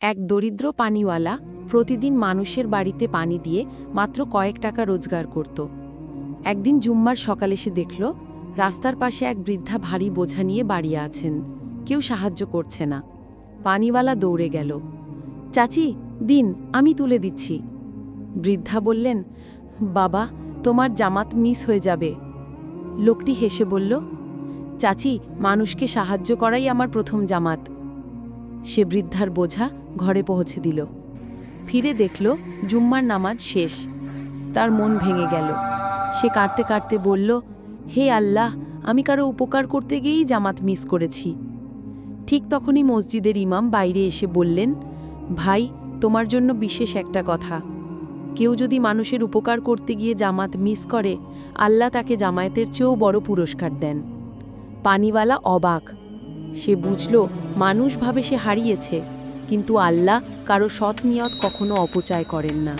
এক দরিদ্র পানিওয়ালা প্রতিদিন মানুষের বাড়িতে পানি দিয়ে মাত্র কয়েক টাকা রোজগার করত। একদিন জুম্মার সকালে সে দেখল, রাস্তার পাশে এক বৃদ্ধা ভারী বোঝা নিয়ে বাড়িয়ে আছেন। কেউ সাহায্য করছে না। পানিওয়ালা দৌড়ে গেল। চাচি, দিন, আমি তুলে দিচ্ছি। বৃদ্ধা বললেন, বাবা, তোমার জামাত মিস হয়ে যাবে। লোকটি হেসে বলল, চাচি, মানুষকে সাহায্য করাই আমার প্রথম জামাত। সে বৃদ্ধার বোঝা ঘরে পৌঁছে দিল। ফিরে দেখল জুম্মার নামাজ শেষ। তার মন ভেঙে গেল। সে কাঁদতে কাঁদতে বলল, হে আল্লাহ, আমি কারও উপকার করতে গিয়েই জামাত মিস করেছি। ঠিক তখনই মসজিদের ইমাম বাইরে এসে বললেন, ভাই, তোমার জন্য বিশেষ একটা কথা। কেউ যদি মানুষের উপকার করতে গিয়ে জামাত মিস করে, আল্লাহ তাকে জামায়াতের চেয়েও বড় পুরস্কার দেন। পানিওয়ালা অবাক। সে বুঝল মানুষভাবে সে হারিয়েছে কিন্তু আল্লাহ কারও সৎ নিয়ত কখনো অপচয় করেন না।